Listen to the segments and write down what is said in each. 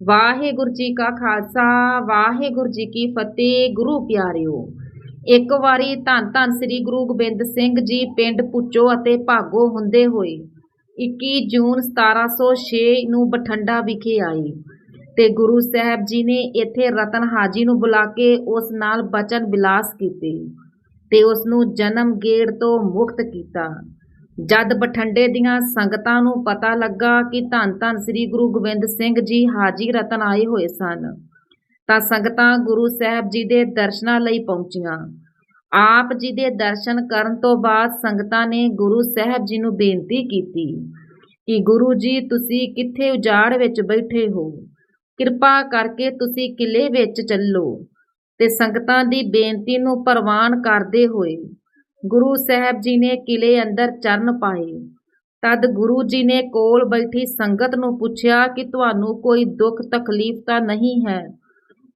ਵਾਹਿਗੁਰੂ ਜੀ ਕਾ ਖਾਲਸਾ, ਵਾਹਿਗੁਰੂ ਜੀ ਕੀ ਫਤਿਹ, ਗੁਰੂ ਪਿਆਰਿਓ। ਇੱਕ ਵਾਰੀ ਧੰਨ ਧੰਨ ਸ੍ਰੀ ਗੁਰੂ ਗੋਬਿੰਦ ਸਿੰਘ ਜੀ ਪਿੰਡ ਪੁੱਚੋ ਅਤੇ ਭਾਗੋ ਹੁੰਦੇ ਹੋਏ 21 ਜੂਨ 1706 ਨੂੰ ਬਠੰਡਾ ਵਿਖੇ ਆਏ ਤੇ ਗੁਰੂ ਸਾਹਿਬ ਜੀ ਨੇ ਇੱਥੇ ਰਤਨ ਹਾਜੀ ਨੂੰ ਬੁਲਾ ਕੇ ਉਸ ਨਾਲ ਬਚਨ ਬਿਲਾਸ ਕੀਤੇ ਤੇ ਉਸ ਨੂੰ ਜਨਮ ਗੇੜ ਤੋਂ ਮੁਕਤ ਕੀਤਾ। ਜਦ ਬਠੰਡੇ ਦੀਆਂ ਸੰਗਤਾਂ ਨੂੰ ਪਤਾ ਲੱਗਾ ਕਿ ਧੰਨ ਧੰਨ ਸ੍ਰੀ ਗੁਰੂ ਗੋਬਿੰਦ ਸਿੰਘ ਜੀ ਹਾਜੀ ਰਤਨ ਆਏ ਹੋਏ ਸਨ, ਤਾਂ ਸੰਗਤਾਂ ਗੁਰੂ ਸਾਹਿਬ ਜੀ ਦੇ ਦਰਸ਼ਨਾਂ ਲਈ ਪਹੁੰਚੀਆਂ। ਆਪ ਜੀ ਦੇ ਦਰਸ਼ਨ ਕਰਨ ਤੋਂ ਬਾਅਦ ਸੰਗਤਾਂ ਨੇ ਗੁਰੂ ਸਾਹਿਬ ਜੀ ਨੂੰ ਬੇਨਤੀ ਕੀਤੀ ਕਿ ਗੁਰੂ ਜੀ, ਤੁਸੀਂ ਕਿੱਥੇ ਉਜਾੜ ਵਿੱਚ ਬੈਠੇ ਹੋ? ਕਿਰਪਾ ਕਰਕੇ ਤੁਸੀਂ ਕਿਲੇ ਵਿੱਚ ਚੱਲੋ। ਤੇ ਸੰਗਤਾਂ ਦੀ ਬੇਨਤੀ ਨੂੰ ਪ੍ਰਵਾਨ ਕਰਦੇ ਹੋਏ ਗੁਰੂ ਸਾਹਿਬ ਜੀ ਨੇ ਕਿਲੇ ਅੰਦਰ ਚਰਨ ਪਾਏ। ਤਦ ਗੁਰੂ ਜੀ ਨੇ ਕੋਲ ਬੈਠੀ ਸੰਗਤ ਨੂੰ ਪੁੱਛਿਆ ਕਿ ਤੁਹਾਨੂੰ ਕੋਈ ਦੁੱਖ ਤਕਲੀਫ ਤਾਂ ਨਹੀਂ ਹੈ?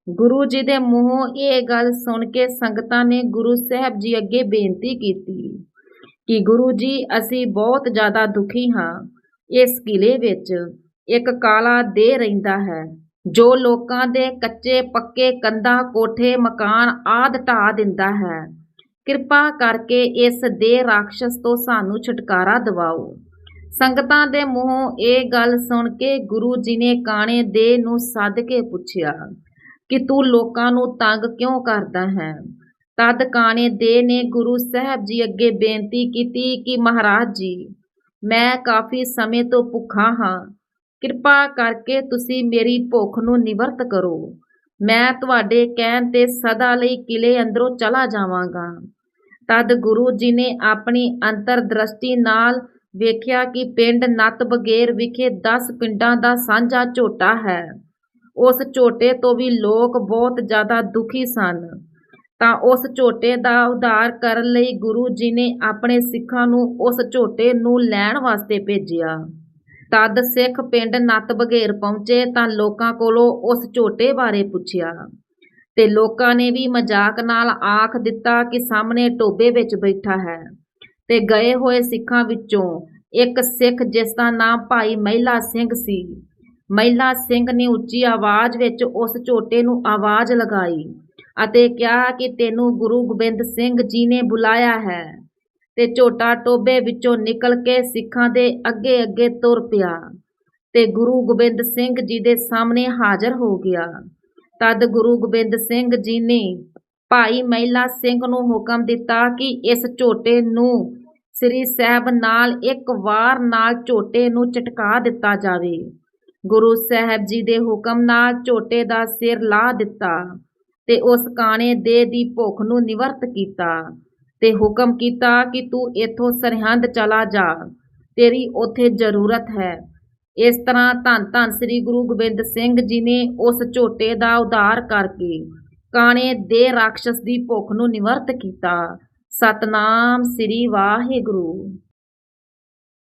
ਗੁਰੂ ਜੀ ਦੇ ਮੂੰਹੋਂ ਇਹ ਗੱਲ ਸੁਣ ਕੇ ਸੰਗਤਾਂ ਨੇ ਗੁਰੂ ਸਾਹਿਬ ਜੀ ਅੱਗੇ ਬੇਨਤੀ ਕੀਤੀ ਕਿ ਗੁਰੂ ਜੀ, ਅਸੀਂ ਬਹੁਤ ਜ਼ਿਆਦਾ ਦੁਖੀ ਹਾਂ। ਇਸ ਕਿਲੇ ਵਿੱਚ ਇੱਕ ਕਾਲਾ ਦੇ ਰਹਿੰਦਾ ਹੈ, ਜੋ ਲੋਕਾਂ ਦੇ ਕੱਚੇ ਪੱਕੇ ਕੰਧਾਂ, ਕੋਠੇ, ਮਕਾਨ ਆਦ ਢਾ ਦਿੰਦਾ ਹੈ। ਕਿਰਪਾ ਕਰਕੇ ਇਸ ਦੇ ਰਾਖਸ਼ ਤੋਂ ਸਾਨੂੰ ਛੁਟਕਾਰਾ ਦਿਵਾਓ। ਸੰਗਤਾਂ ਦੇ ਮੂੰਹੋਂ ਇਹ ਗੱਲ ਸੁਣ ਕੇ ਗੁਰੂ ਜੀ ਨੇ ਕਾਣੇ ਦੇ ਨੂੰ ਸੱਦ ਕੇ ਪੁੱਛਿਆ, ਕਿ ਤੂੰ ਲੋਕਾਂ ਨੂੰ ਤੰਗ ਕਿਉਂ ਕਰਦਾ ਹੈ? ਤਦ ਕਾਣੇ ਦੇ ਨੇ ਗੁਰੂ ਸਾਹਿਬ ਜੀ ਅੱਗੇ ਬੇਨਤੀ ਕੀਤੀ ਕਿ ਮਹਾਰਾਜ ਜੀ, ਮੈਂ ਕਾਫੀ ਸਮੇਂ ਤੋਂ ਭੁੱਖਾ ਹਾਂ। ਕਿਰਪਾ ਕਰਕੇ ਤੁਸੀਂ ਮੇਰੀ ਭੁੱਖ ਨੂੰ ਨਿਵਰਤ ਕਰੋ। ਮੈਂ ਤੁਹਾਡੇ ਕਹਿਣ ਤੇ ਸਦਾ ਲਈ ਕਿਲੇ ਅੰਦਰੋਂ ਚਲਾ ਜਾਵਾਂਗਾ। ਤਦ ਗੁਰੂ ਜੀ ਨੇ ਆਪਣੀ ਅੰਤਰਦ੍ਰਿਸ਼ਟੀ ਨਾਲ ਵੇਖਿਆ ਕਿ ਪਿੰਡ ਨੱਤ ਬਗੇਰ ਵਿਖੇ 10 ਪਿੰਡਾਂ ਦਾ ਸਾਂਝਾ ਝੋਟਾ ਹੈ। ਉਸ ਝੋਟੇ ਤੋਂ ਵੀ ਲੋਕ ਬਹੁਤ ਜ਼ਿਆਦਾ ਦੁਖੀ ਸਨ। ਤਾਂ ਉਸ ਝੋਟੇ ਦਾ ਉਧਾਰ ਕਰਨ ਲਈ ਗੁਰੂ ਜੀ ਨੇ ਆਪਣੇ ਸਿੱਖਾਂ ਨੂੰ ਉਸ ਝੋਟੇ ਨੂੰ ਲੈਣ ਵਾਸਤੇ ਭੇਜਿਆ। ਤਦ ਸਿੱਖ ਪਿੰਡ ਨੱਤ ਬਗੇਰ ਪਹੁੰਚੇ ਤਾਂ ਲੋਕਾਂ ਕੋਲੋਂ ਉਸ ਝੋਟੇ ਬਾਰੇ ਪੁੱਛਿਆ। ਤੇ ਲੋਕਾਂ ਨੇ ਵੀ ਮਜ਼ਾਕ ਨਾਲ ਆਖ ਦਿੱਤਾ ਕਿ ਸਾਹਮਣੇ ਟੋਬੇ ਵਿੱਚ ਬੈਠਾ ਹੈ ਤੇ ਗਏ ਹੋਏ ਸਿੱਖਾਂ ਵਿੱਚੋਂ ਇੱਕ ਸਿੱਖ ਜਿਸ ਦਾ ਨਾਮ ਭਾਈ ਮਹਿਲਾ ਸਿੰਘ ਸੀ। ਮਹਿਲਾ ਸਿੰਘ ਨੇ ਉੱਚੀ ਆਵਾਜ਼ ਵਿੱਚ ਉਸ ਝੋਟੇ ਨੂੰ ਆਵਾਜ਼ ਲਗਾਈ ਅਤੇ ਕਿਹਾ ਕਿ ਤੈਨੂੰ ਗੁਰੂ ਗੋਬਿੰਦ ਸਿੰਘ ਜੀ ਨੇ ਬੁਲਾਇਆ ਹੈ। ਤੇ ਝੋਟਾ ਟੋਬੇ ਵਿੱਚੋਂ ਨਿਕਲ ਕੇ ਸਿੱਖਾਂ ਦੇ ਅੱਗੇ ਅੱਗੇ ਤੁਰ ਪਿਆ ਤੇ ਗੁਰੂ ਗੋਬਿੰਦ ਸਿੰਘ ਜੀ ਦੇ ਸਾਹਮਣੇ ਹਾਜ਼ਰ ਹੋ ਗਿਆ। ਤਦ ਗੁਰੂ ਗੋਬਿੰਦ ਸਿੰਘ ਜੀ ਨੇ ਭਾਈ ਮਹਿਲਾ ਸਿੰਘ ਨੂੰ ਹੁਕਮ ਦਿੱਤਾ ਕਿ ਇਸ ਝੋਟੇ ਨੂੰ ਸ੍ਰੀ ਸਾਹਿਬ ਨਾਲ ਇੱਕ ਵਾਰ ਨਾਲ ਝੋਟੇ ਨੂੰ ਝਟਕਾ ਦਿੱਤਾ ਜਾਵੇ। ਗੁਰੂ ਸਾਹਿਬ ਜੀ ਦੇ ਹੁਕਮ ਨਾਲ ਝੋਟੇ ਦਾ ਸਿਰ ਲਾਹ ਦਿੱਤਾ ਤੇ ਉਸ ਕਾਣੇ ਦੇ ਦੀ ਭੁੱਖ ਨੂੰ ਨਿਵਰਤ ਕੀਤਾ। ਤੇ ਹੁਕਮ ਕੀਤਾ ਕਿ ਤੂੰ ਇੱਥੋਂ ਸਰਹੰਦ ਚਲਾ ਜਾ। ਤੇਰੀ ਉੱਥੇ ਜ਼ਰੂਰਤ ਹੈ। ਇਸ ਤਰ੍ਹਾਂ ਧੰਨ ਧੰਨ ਸ੍ਰੀ ਗੁਰੂ ਗੋਬਿੰਦ ਸਿੰਘ ਜੀ ਨੇ ਉਸ ਝੋਟੇ ਦਾ ਉਧਾਰ ਕਰਕੇ ਕਾਣੇ ਦੇ ਰਾਖਸ਼ ਦੀ ਭੁੱਖ ਨੂੰ ਨਿਵਰਤ ਕੀਤਾ। ਸਤਨਾਮ ਸ੍ਰੀ ਵਾਹਿਗੁਰੂ।